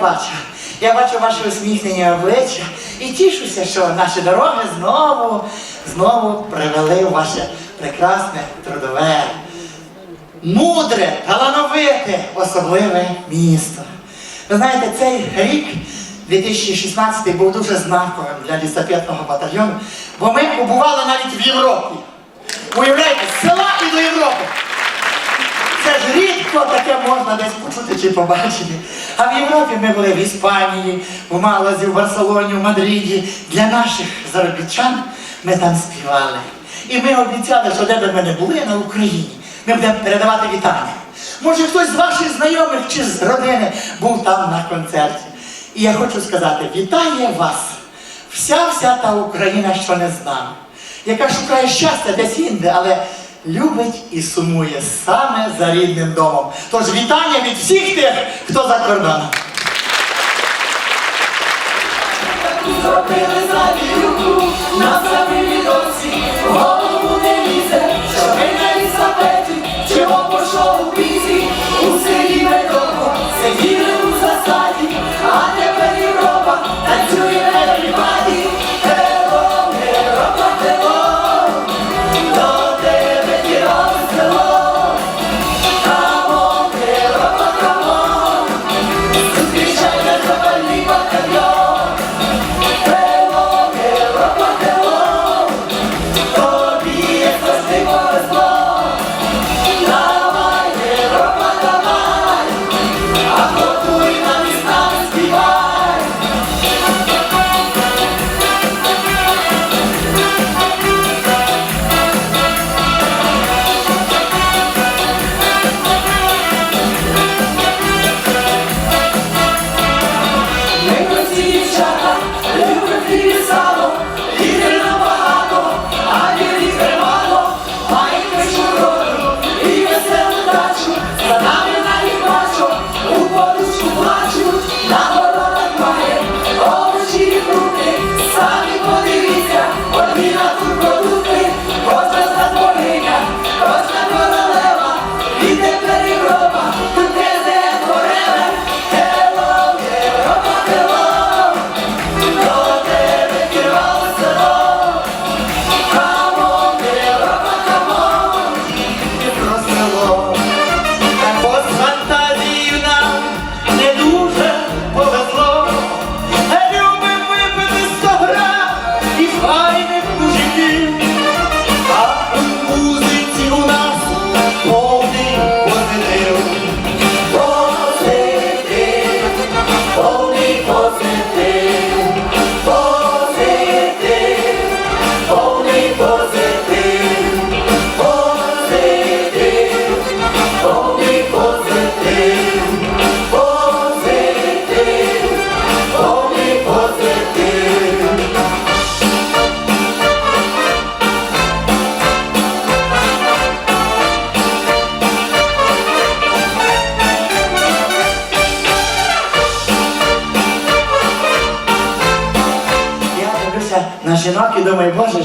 бачу. Я бачу ваші усміхнені обличчя і тішуся, що наші дороги знову, знову привели в ваше прекрасне трудове, мудре, талановите, особливе місто. Ви знаєте, цей рік, 2016, був дуже знаковим для лісопетного батальйону, бо ми побували навіть в Європі. Уявляєте, з села і до Європи. Це ж рідко таке можна десь почути чи побачити. А в Європі ми були в Іспанії, в Малазі, в Барселоні, в Мадриді. Для наших заробітчан ми там співали. І ми обіцяли, що де би ми не були на Україні, ми будемо передавати вітання. Може, хтось з ваших знайомих чи з родини був там на концерті. І я хочу сказати, вітає вас вся вся та Україна, що не з яка шукає щастя десь інде, але любить і сумує саме за рідним домом. Тож вітання від всіх тих, хто за кордоном. Голову не лізе, що ми на лісапеті,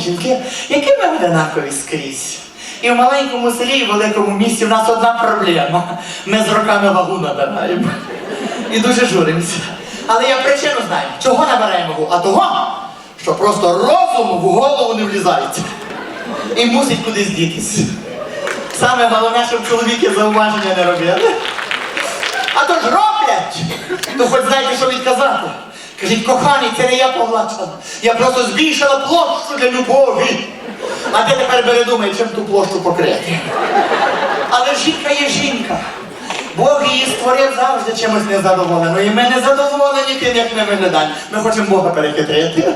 жінки, які ми одинакові скрізь. І в маленькому селі, і в великому місті в нас одна проблема. Ми з роками вагу набираємо. І дуже журимося. Але я причину знаю, чого набираємо вагу, а того, що просто розум в голову не влізається. І мусить кудись дітись. Саме головне, щоб чоловіки зауваження не робили. А то ж роблять, то хоч знаєте, що відказати. Кажіть, коханий, це не я погладшала. Я просто збільшила площу для любові. А ти тепер передумай, чим ту площу покрити. Але жінка є жінка. Бог її створив завжди чимось незадоволеною. І ми не задоволені тим, як ми виглядаємо. Ми хочемо Бога перехитрити.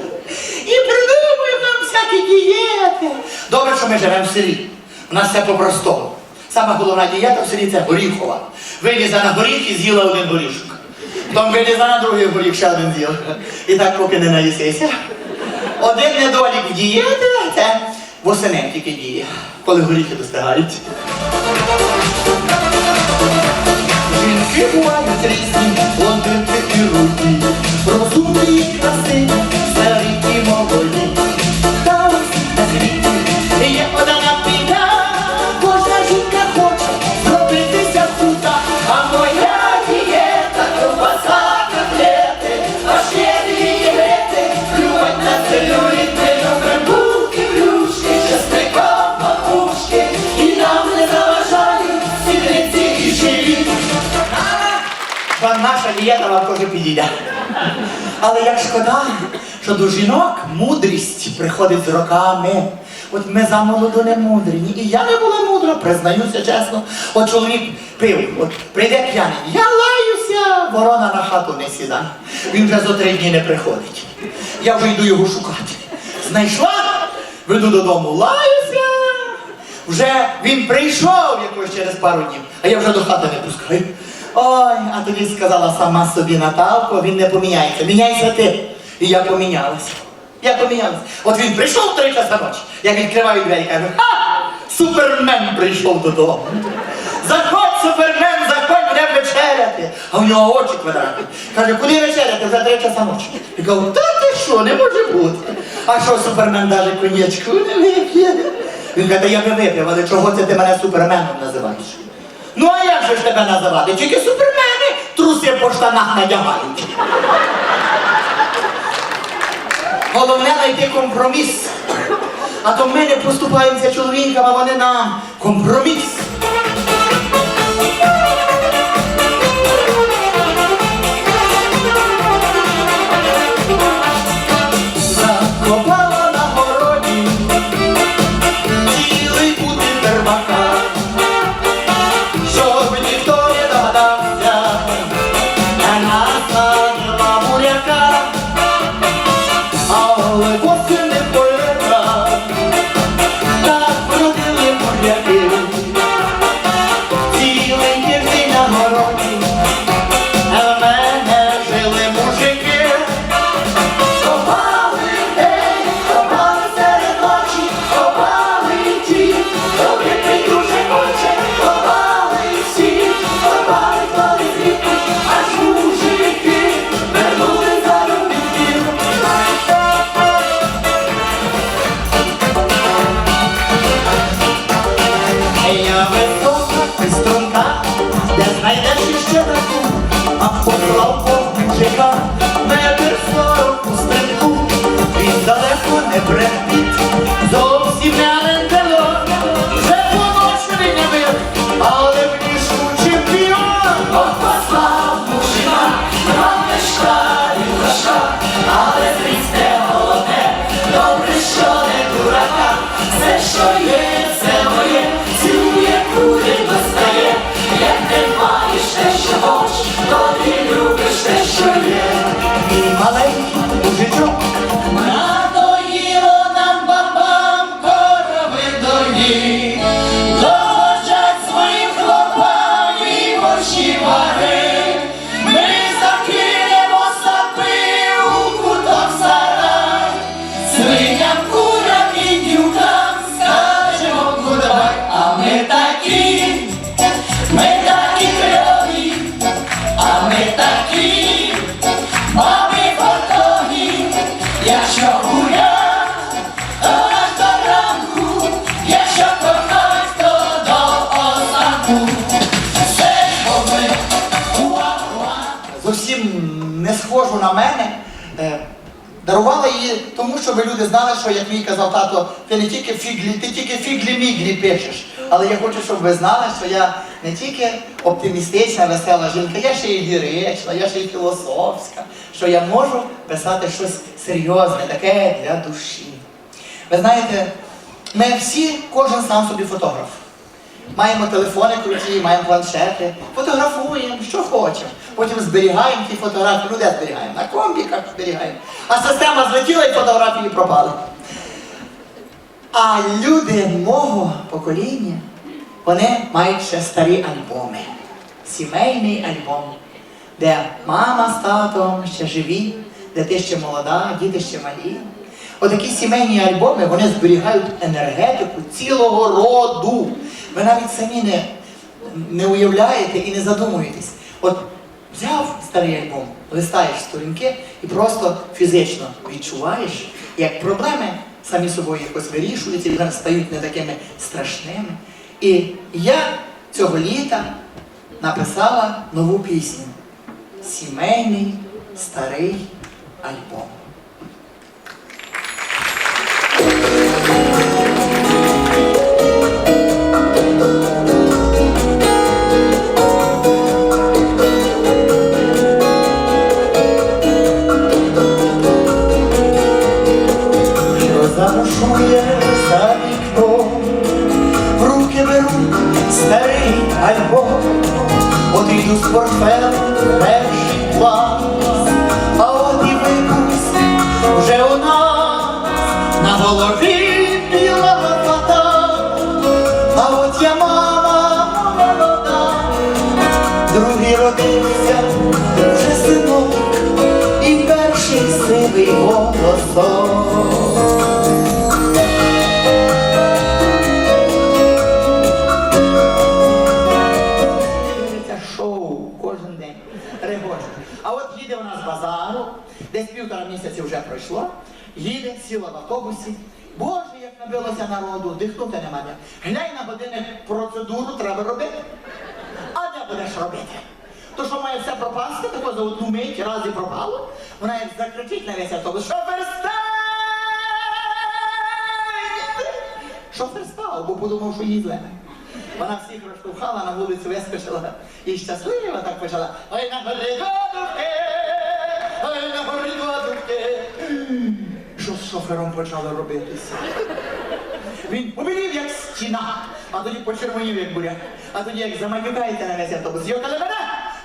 І придумуємо нам всякі дієти. Добре, що ми живемо в селі. У нас все по-простому. Сама головна дієта в селі це горіхова. Вилізла на горіх і з'їла один горішок. Потім вилізла на другий горіх, ще один з'їв. І так поки не наїсися. Один недолік дієти це восени тільки діє, коли горіхи достигають. Жінки бувають різні, Вам наша дієта вам теж підійде. Але як шкода, що до жінок мудрість приходить з роками. От ми замолоду не мудрі. І я не була мудра, признаюся чесно. От чоловік пив, от прийде п'яний. Я лаюся, ворона на хату не сідає. Він вже за три дні не приходить. Я вже йду його шукати. Знайшла, веду додому, лаюся. Вже він прийшов якось через пару днів, а я вже до хати не пускаю. Ой, а тоді сказала сама собі Наталко, він не поміняється. Міняйся ти. І я помінялася. Я помінялася. От він прийшов три часа ночі. Я відкриваю двері і кажу, ха! Супермен прийшов додому. Заходь, супермен, заходь, буде вечеряти. А в нього очі квадратні. Каже, куди вечеряти? Вже три часа ночі. Я кажу, та ти що, не може бути. А що супермен навіть коньячку не вип'є? Він каже, «Та я би випив, але чого це ти мене суперменом називаєш? Ну а же ж тебе називати? Тільки супермени труси по штанах надягають. Головне знайти компроміс. А то ми не поступаємося чоловікам, а вони нам компроміс. Не схожу на мене. Е, Дарувала її тому, щоб люди знали, що, як мій казав тато, ти не тільки фіглі, ти тільки фіглі-міглі пишеш. Але я хочу, щоб ви знали, що я не тільки оптимістична, весела жінка, я ще й лірична, я ще й філософська, що я можу писати щось серйозне, таке для душі. Ви знаєте, ми всі, кожен сам собі фотограф. Маємо телефони круті, маємо планшети, фотографуємо, що хочемо. Потім зберігаємо ті фотографії. Ну де зберігаємо? На комбіках зберігаємо. А система злетіла і фотографії пропали. А люди мого покоління, вони мають ще старі альбоми. Сімейний альбом, де мама з татом ще живі, де ти ще молода, діти ще малі. Отакі сімейні альбоми вони зберігають енергетику цілого роду. Ви навіть самі не, не уявляєте і не задумуєтесь. От взяв старий альбом, листаєш сторінки і просто фізично відчуваєш, як проблеми самі собою якось вирішуються, і стають не такими страшними. І я цього літа написала нову пісню Сімейний старий альбом. Другий родився вже синок, і перший сивий голосок. А от їде у нас базару, десь півтора місяці вже пройшло. Їде, сіла в автобусі. Боже, як набилося народу, дихнути нема де. Глянь на годинник, процедуру треба робити. Будеш робити? То що має все пропасти, тако за одну мить раз і пропало. Вона як закричить на весь автобус. Шофер стань! Шофер став, бо подумав, що їй зле. Вона всіх розштовхала, на вулицю вискочила і щаслива так почала. Ой, на горі годухи, ой, на горі годухи. Що з шофером почало робитися? Він побілів, як стіна, а тоді почервонів, як буря. А тоді, як заматюкаєте на весь автобус, йокали мене,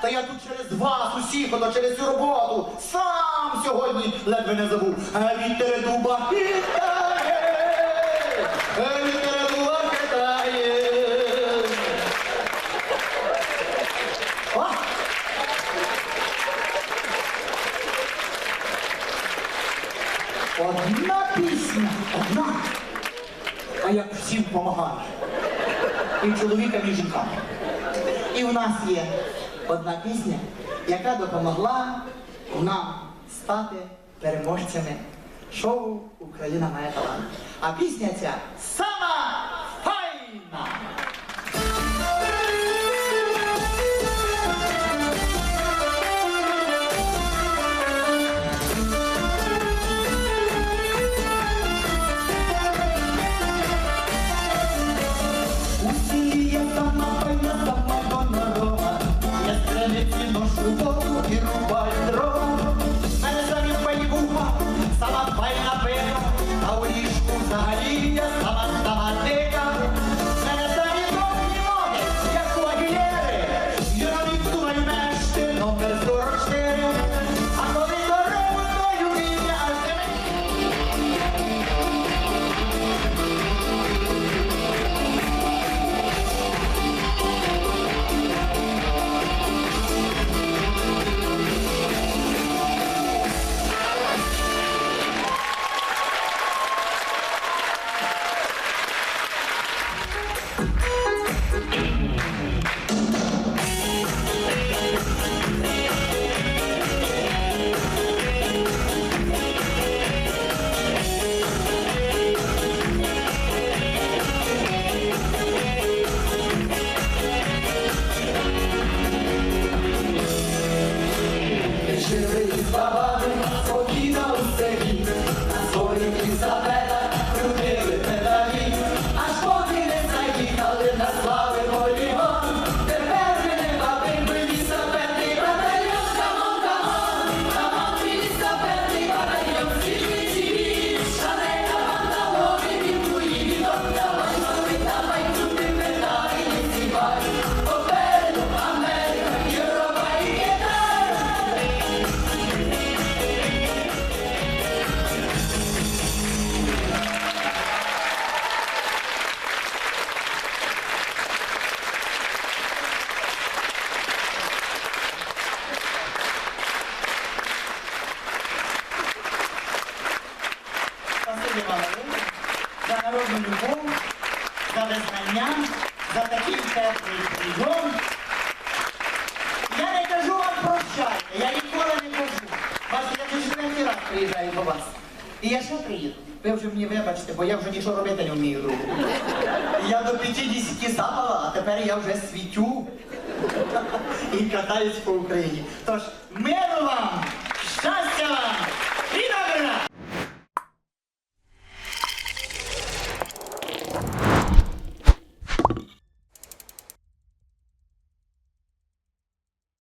то я тут через вас усіх, ото через цю роботу, сам сьогодні ледве не забув. А вітер дуба хитає, а вітер дуба хитає. О! Одна пісня, одна, а як всім допомагаю. І чоловікам, і жінкам. І в нас є одна пісня, яка допомогла нам стати переможцями шоу Україна має талант. А пісня ця сама файна. стреляці ношу воду і рубаю приїжджаю до вас. І я ще приїду. Ви вже мені вибачте, бо я вже нічого робити не вмію другу. Я до 50 запала, а тепер я вже світю і катаюсь по Україні. Тож,